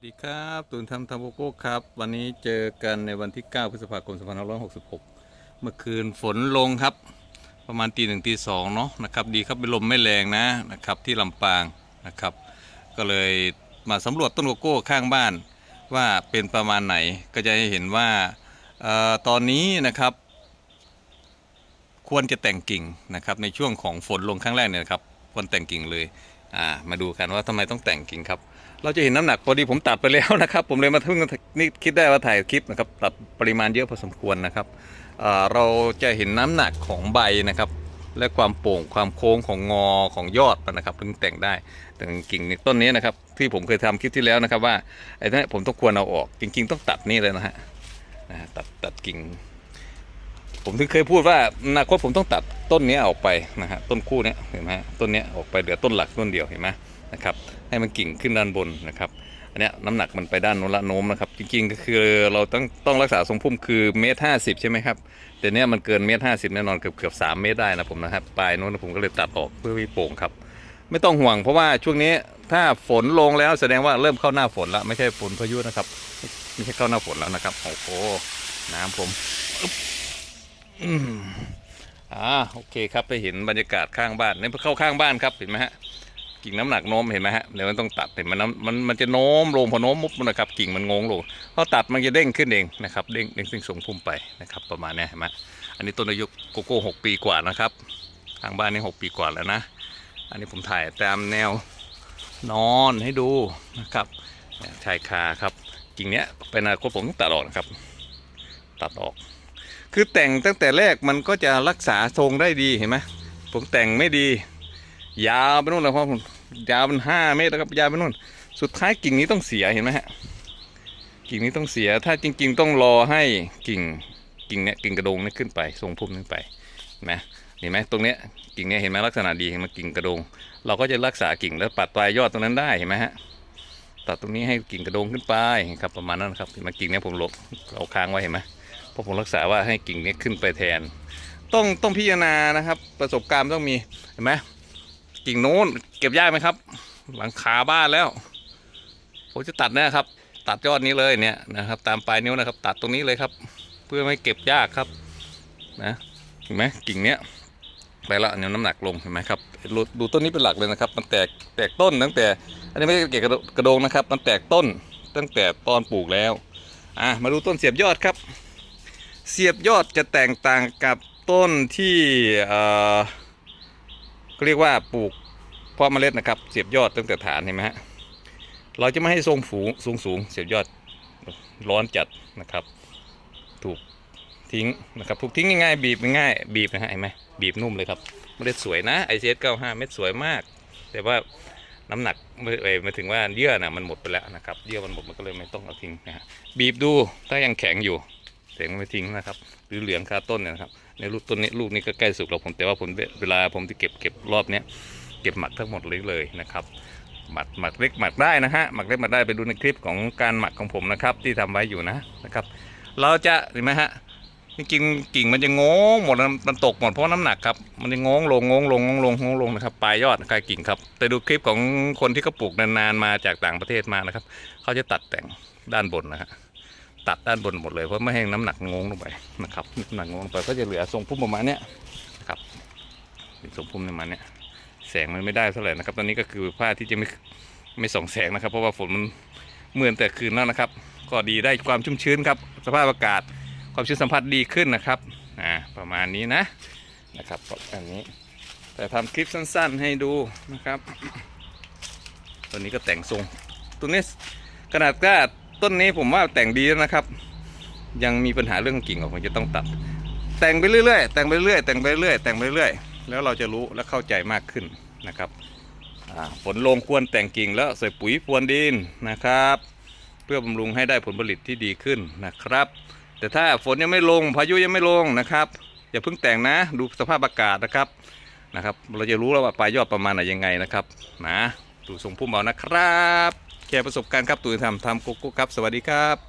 สวัสดีครับตูนทำทำโกโก้ครับ วันนี้เจอกันในวันที่ 9 พฤษภาคม 2566 เมื่อคืนฝนลงครับ ประมาณตีหนึ่งตีสองเนาะนะครับ ดีครับเป็นลมไม่แรงนะนะครับ ที่ลำปางนะครับ ก็เลยมาสำรวจต้นโกโก้ข้างบ้าน ว่าเป็นประมาณไหนก็จะให้เห็นว่าออตอนนี้นะครับ ควรจะแต่งกิ่งนะครับ ในช่วงของฝนลงครั้งแรกเนี่ยครับควรแต่งกิ่งเลย อ่ามาดูกันว่าทำไมต้องแต่งกิ่งครับ เราจะเห็นน้ำหนักพอดีผมตัดไปแล้วนะครับ ผมเลยมาเพิ่งนี่คิดได้ว่าถ่ายคลิปนะครับตัดปริมาณเยอะพอสมควรนะครับเราจะเห็นน้ำหนักของใบนะครับ และความโป่งความโค้งของงอของยอดมันนะครับถึงแต่งได้แต่กิ่งในต้นนี้นะครับ ที่ผมเคยทำคลิปที่แล้วนะครับ ว่าไอ้นั่ผมต้องควรเอาออกจริง ๆ ต้องตัดนี่เลยนะฮะตัดตัดกิ่ง ผมถึงเคยพูดว่าอนาคตผมต้องตัดต้นนี้ออกไปนะฮะต้นคู่นี้เห็นไหมต้นนี้ออกไปเหลือต้นหลักต้นเดียวเห็นไหมนะครับให้มันกิ่งขึ้นด้านบนนะครับอันนี้น้ำหนักมันไปด้านโน้นละโน้มนะครับจริงๆก็คือเราต้องต้องรักษาทรงพุ่มคือเมตรห้าสิบใช่ไหมครับแต่เนี้ยมันเกินเมตรห้าสิบแน่นอนเกือบเกือบสามเมตรได้นะผมนะครับปลายโน้นผมก็เลยตัดออกเพื่อให้โป่งครับไม่ต้องห่วงเพราะว่าช่วงนี้ถ้าฝนลงแล้วแสดงว่าเริ่มเข้าหน้าฝนแล้วไม่ใช่ฝนพายุนะครับไม่ใช่เข้าหน้าฝนแล้วนะครับโอ้โหน้ำผม อ่าโอเคครับไปเห็นบรรยากาศข้างบ้านนี่เข้าข้างบ้านครับเห็นไหมฮะกิ่งน้ำหนักโน้มเห็นไหมฮะเดี๋ยวมันต้องตัดเห็นมันมันมันจะโน้มลงพอโน้มมุบนะครับกิ่งมันงงลงพอตัดมันจะเด้งขึ้นเองนะครับเด้งเด้งซึ่งสูงพุ่มไปนะครับ ประมาณนี้เห็นไหมอันนี้ต้นอายุโกโก้หกปีกว่านะครับทางบ้านนี่หกปีกว่าแล้วนะ อันนี้ผมถ่ายตามแนวนอนให้ดูนะครับชายคาครับกิ่งเนี้ยเป็นอนาคตผมต้องตัดออกนะครับ ตัดออก คือแต่งตั้งแต่แรกมันก็จะรักษาทรงได้ดีเห็นไหมผมแต่งไม่ดี ยาวไปนู่นแล้วพราะผมยาวเป็นห้าเมตรแล้วครับยาวไปนู่น สุดท้ายกิ่งนี้ต้องเสียเห็นไหมฮะกิ่งนี้ต้องเสียถ้าจริง ๆ ต้องรอให้กิ่งกิ่งเนี้ยกิ่งกระโดงนี่ขึ้นไป ทรงพุ่มขึ้นไปนไหมเห็นไหมตรงเนี้ยกิ่งเนี้ยเห็นไหมลักษณะดีเห็นไหมกิ่งกระโดง เราก็จะรักษากิ่งแล้วปัดปลายยอดตรงนั้นได้เห็นไหมฮะตัดตรงนี้ให้กิ่งกระโดงขึ้นไปครับประมาณนั้นครับเห็นไหมกิ่งเนี้ยผมลบเอาค้างไว้เห็นไหม ราะผมรักษาว่าให้กิ่งนี้ขึ้นไปแทน ต้องต้องพิจารณานะครับ ประสบการณ์ต้องมีเห็นไหมกิ่งโน้นเก็บยากไหมครับ หลังคาบ้านแล้ว ผมจะตัดนะครับ ตัดยอดนี้เลยเนี่ยนะครับ ตามปลายนิ้วนะครับ ตัดตรงนี้เลยครับ เพื่อไม่เก็บยากครับนะเห็นไหมกิ่งเนี้ยไปละเนี่ยน้ำหนักลงเห็นไหมครับดูดูต้นนี้เป็นหลักเลยนะครับ มันแตกแตกต้นตั้งแต่ อันนี้ไม่ใช่เก็บกระโดงนะครับ มันแตกต้นตั้งแต่ตอนปลูกแล้ว อะมาดูต้นเสียบยอดครับ เสียบยอดจะแตกต่างกับต้นที่เออเรียกว่าปลูกเพาะเมล็ดนะครับ เสียบยอดตั้งแต่ฐานเห็นไหมฮะเราจะไม่ให้ทรงฝูงสูงสูงเสียบยอดร้อนจัดนะครับ ถูกทิ้งนะครับถูกทิ้งง่ายๆบีบง่ายบีบนะฮะเห็นไหมบีบนุ่มเลยครับเมล็ดสวยนะไอเซเก้าห้าเม็ดสวยมาก แต่ว่าน้ำหนักไม่เอ่ยหมาถึงว่าเยื่อน่ะมันหมดไปแล้วนะครับเยื่อมันหมดมันก็เลยไม่ต้องเอาทิ้งนะฮะบีบดูถ้ายังแข็งอยู่ เสียงไม่ทิ้งนะครับ หรือเหลืองคาต้นเนี่ยนะครับ ในลูกต้นนี้ลูกนี้ก็ใกล้สุกแล้วผมแต่ว่าผมเวลาผมที่เก็บเก็บรอบเนี้ยเก็บหมักทั้งหมดเลยเลยนะครับหมักหมักเล็กหมักได้นะฮะหมักเล็กหมักได้ไปดูในคลิปของการหมักของผมนะครับ ที่ทำไว้อยู่นะนะครับ เราจะเห็นไหมฮะจริงกิ่งมันจะงงหมดมันตกหมดเพราะน้ำหนักครับมันจะงงลงงงลงงงลงงงลงนะครับปลายยอดกลายกิ่งครับแต่ดูคลิปของคนที่เขาปลูกนานๆมาจากต่างประเทศมานะครับเขาจะตัดแต่งด้านบนนะฮะ ตัดด้านบนหมดเลยเพราะไม่ให้น้ำหนักงงลงไปนะครับน้ำหนักงงลงไปก็จะเหลือทรงพุ่มประมาณเนี้ยนะครับเป็นทรงพุ่มประมาณเนี้ยแสงมันไม่ได้เท่าไหร่นะครับ ตอนนี้ก็คือผ้าที่จะไม่ไม่ส่องแสงนะครับ เพราะว่าฝนมันเมื่อนแต่คืนแล้วนะครับ ก็ดีได้ความชุ่มชื้นครับ สภาพอากาศความชื้นสัมผัสดีขึ้นนะครับอ่าประมาณนี้นะนะครับอันนี้ แต่ทำคลิปสั้น ๆ ให้ดูนะครับ ตัวนี้ก็แต่งทรง ตัวนี้ขนาดก็ ต้นนี้ผมว่าแต่งดีแล้วนะครับ ยังมีปัญหาเรื่องกิ่งออกผมจะต้องตัด แต่งไปเรื่อยๆแต่งไปเรื่อยๆแต่งไปเรื่อยๆแต่งไปเรื่อยๆแล้วเราจะรู้และเข้าใจมากขึ้นนะครับฝนลงควรแต่งกิ่งแล้วใส่ปุ๋ยพรวนดินนะครับ เพื่อบำรุงให้ได้ผลผลิตที่ดีขึ้นนะครับ แต่ถ้าฝนยังไม่ลงพายุยังไม่ลงนะครับ อย่าเพิ่งแต่งนะ ดูสภาพอากาศนะครับนะครับ เราจะรู้แล้วว่าปลายยอดประมาณไหนยังไงนะครับนะดูทรงพุ่มเอานะครับ แชร์ประสบการณ์ครับตูนทำทำโกโก้ครับ สวัสดีครับ